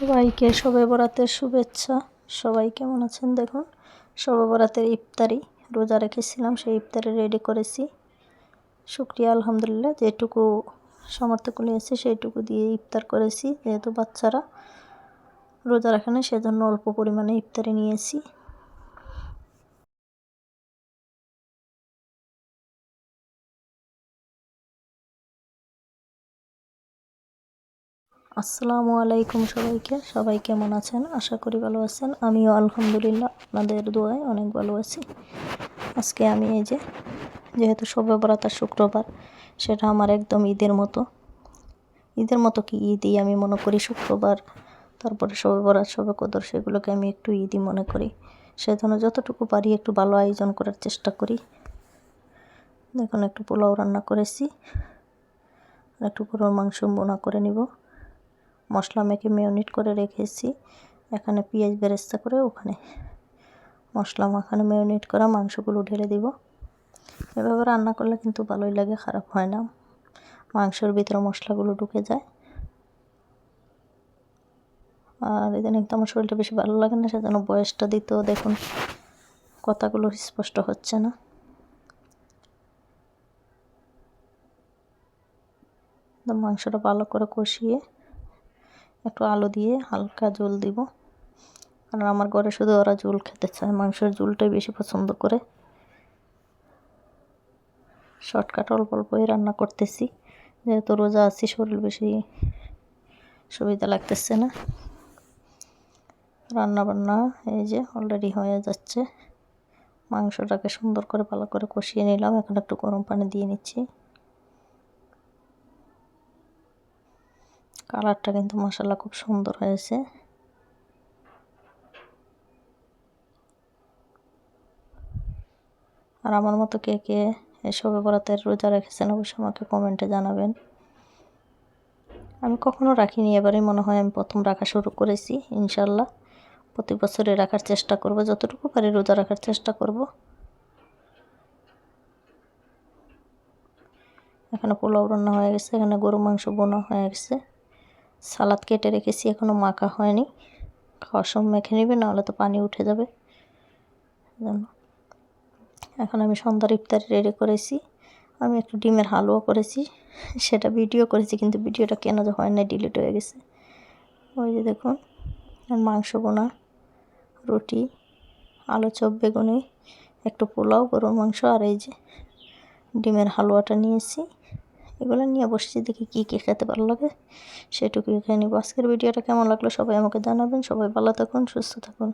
সবাইকে শবে বরাতের শুভেচ্ছা। সবাই কেমন আছেন দেখুন? শবে বরাতের ইফতারি। রোজা রেখেছিলাম, সেই ইফতারি রেডি করেছি। শুক্রিয়া, আলহামদুলিল্লাহ। যেটুকু সামর্থ্য নিয়েছি, সেইটুকু দিয়ে ইফতার করেছি। যেহেতু বাচ্চারা রোজা রাখে না, সেজন্য অল্প পরিমাণে ইফতারি নিয়েছি। আসসালামু আলাইকুম সবাইকে। সবাই কেমন আছেন? আশা করি ভালো আছেন। আমিও আলহামদুলিল্লাহ আপনাদের দোয়ায় অনেক ভালো আছি। আজকে আমি এই যে, যেহেতু শবে বরাতার শুক্রবার, সেটা আমার একদম ঈদের মতো। ঈদের মতো কি ঈদই আমি মনে করি শুক্রবার, তারপরে শবে বরাত শবে কদর সেগুলোকে আমি একটু ঈদই মনে করি। সেজন্য যতটুকু পারি একটু ভালো আয়োজন করার চেষ্টা করি। দেখুন, একটু পোলাও রান্না করেছি একটু গরুর মাংস বোনা করে নিব। মশলা মেখে মেয়নিট করে রেখেছি। এখানে পেঁয়াজ বেরেস্তা করে ওখানে মশলা মাখানে মেয়নিট করা মাংসগুলো ঢেলে দিব। এভাবে রান্না করলে কিন্তু ভালোই লাগে, খারাপ হয় না। মাংসের ভিতরে মশলাগুলো ঢুকে যায়। আর ইদানিং তো আমার শরীরটা বেশি ভালো লাগে না, সেজন্য বয়সটা দিতেও দেখুন কথাগুলো স্পষ্ট হচ্ছে না। মাংসটা ভালো করে কষিয়ে একটু আলু দিয়ে হালকা ঝোল দিব। কারণ আমার ঘরে শুধু ওরা ঝোল খেতে চায়, মাংসের ঝোলটাই বেশি পছন্দ করে। শর্টকাট অল্প অল্পই রান্না করতেছি। যেহেতু রোজা আছি, শরীর বেশি সুবিধা লাগতেছে না। রান্না বান্না এই যে অলরেডি হয়ে যাচ্ছে। মাংসটাকে সুন্দর করে ভালো করে কষিয়ে নিলাম। এখন একটু গরম পানি দিয়ে নিচ্ছি। কালারটা কিন্তু মশলা খুব সুন্দর হয়েছে। আর আমার মতো কে কে এসবে বরাতের রোজা রেখেছেন অবশ্যই আমাকে কমেন্টে জানাবেন। আমি কখনো রাখিনি এবারে মনে হয় আমি প্রথম রাখা শুরু করেছি ইনশাল্লাহ প্রতি বছরে রাখার চেষ্টা করব, যতটুকু পারি রোজা রাখার চেষ্টা করব। এখানে পোলাও রান্না হয়ে গেছে, এখানে গরু মাংস বোনা হয়ে গেছে। সালাদ কেটে রেখেছি এখনও মাখা হয়নি। খাওয়ার সময় মেখে নেবে, নাহলে তো পানি উঠে যাবে। এখন আমি সন্ধ্যার ইফতারি রেডি করেছি। আমি একটু ডিমের হালুয়া করেছি, সেটা ভিডিও করেছি, কিন্তু ভিডিওটা কেন যে হয় না ডিলিট হয়ে গেছে। ওই যে দেখুন মাংস বোনা, রুটি, আলু চপ, বেগুনি, একটু পোলাও, গরুর মাংস, আর এই যে ডিমের হালুয়াটা নিয়েছি। এগুলো নিয়ে বসেছি দেখি কী কী খেতে ভালো লাগে সেটুকু খেয়ে নিব আজকের ভিডিওটা কেমন লাগল সবাই আমাকে জানাবেন। সবাই ভালো থাকুন, সুস্থ থাকুন।